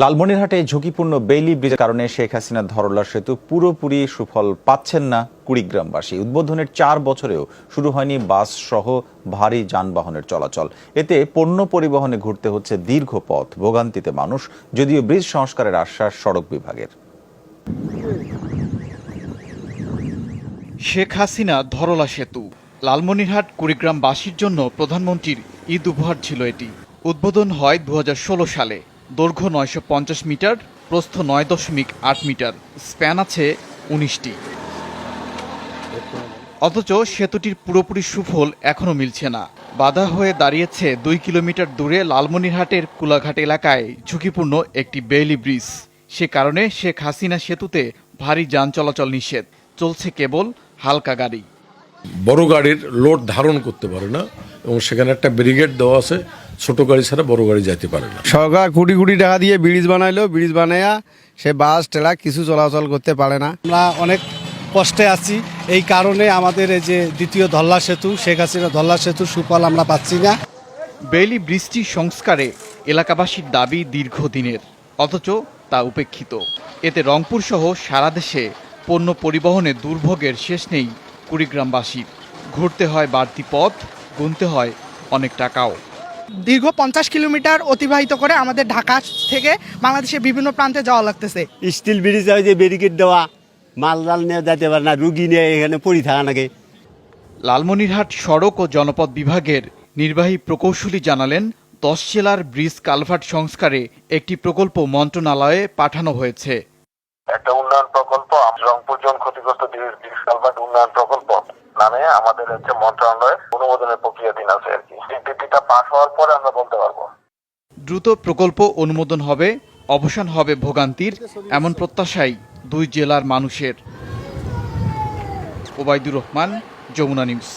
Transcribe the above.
লালমনিরহাটে ঝুঁকিপূর্ণ বেইলি ব্রিজের কারণে শেখ হাসিনার ধরলা সেতু পুরোপুরি সুফল পাচ্ছেন না কুড়িগ্রামবাসী। উদ্বোধনের চার বছরেও শুরু হয়নি বাস সহ ভারী যানবাহনের চলাচল। এতে পণ্য পরিবহনে ঘুরতে হচ্ছে দীর্ঘ পথ, ভোগান্তিতে মানুষ, যদিও ব্রিজ সংস্কারের আশ্বাস সড়ক বিভাগের। শেখ হাসিনা ধরলা সেতু। লালমনিরহাট কুড়িগ্রামবাসীর জন্য প্রধানমন্ত্রীর ঈদ উপহার ছিল এটি। উদ্বোধন হয় দু হাজার ষোলো সালে। দৈর্ঘ্য নয়শো পঞ্চাশ মিটার, প্রস্থ নয় দশমিক আট মিটার, স্প্যান আছে উনিশটি। অথচ সেতুটির পুরোপুরি সুফল এখনও মিলছে না। বাধা হয়ে দাঁড়িয়েছে দুই কিলোমিটার দূরে লালমনিরহাটের কুলাঘাট এলাকায় ঝুঁকিপূর্ণ একটি বেইলি ব্রিজ। সে কারণে শেখ হাসিনা সেতুতে ভারী যান চলাচল নিষেধ। চলছে কেবল হালকা গাড়ি। বড় গাড়ির লোড ধারণ করতে পারে না এবং সেখানে একটা ব্রিগেড দেওয়া আছে। ছোট গাড়ি ছাড়া বড় গাড়ি যাইতে পারে না। সরকার কোটি কোটি টাকা দিয়ে ব্রিজ বানাইলো ব্রিজ বানাইয়া সে বাস ট্রাক কিছু চলাচল করতে পারে না। আমরা অনেক কষ্টে আছি। এই কারণে আমাদের এই যে দ্বিতীয় ধল্লা সেতু শেখ হাসিনা ধল্লা সেতু সুফল আমরা পাচ্ছি না। বেইলি ব্রিজটি সংস্কারে এলাকাবাসীর দাবি দীর্ঘদিনের অথচ তা উপেক্ষিত। এতে রংপুর সহ সারা দেশে পণ্য পরিবহনে দুর্ভোগের শেষ নেই কুড়িগ্রামবাসীর। ঘুরতে হয় বাড়তি পথ গুনতে হয় অনেক টাকাও। দীর্ঘ পঞ্চাশ কিলোমিটার অতিবাহিত করে আমাদের ঢাকা থেকে বাংলাদেশের বিভিন্ন প্রান্তে যাওয়া লাগতেছে। স্টিল ব্রিজ হয় যে ব্যারিকেড দেওয়া মাল জাল নিয়ে যেতে পারে না রুগী নিয়ে এখানে পড়ে থাকা নাকি লালমনিরহাট সড়ক ও জনপদ বিভাগের নির্বাহী প্রকৌশলী জানালেন দশ জেলার ব্রিজ কালভার্ট সংস্কারে একটি প্রকল্প মন্ত্রণালয়ে পাঠানো হয়েছে। একটা উন্নয়ন প্রকল্প রংপুর জন ক্ষতিগ্রস্ত ব্রিজ কালভার্ট উন্নয়ন প্রকল্প। নামে আমাদের হচ্ছে মন্ত্রণালয়ের অনুমোদনের প্রক্রিয়াধীন আছে আর কি। ডিপিটা পাস হওয়ার পরে আমরা বলতে পারব। দ্রুত প্রকল্প অনুমোদন হবে, অবসান হবে ভোগান্তির, এমন প্রত্যাশাই দুই জেলার মানুষের। ওবায়দুর রহমান, যমুনা নিউজ।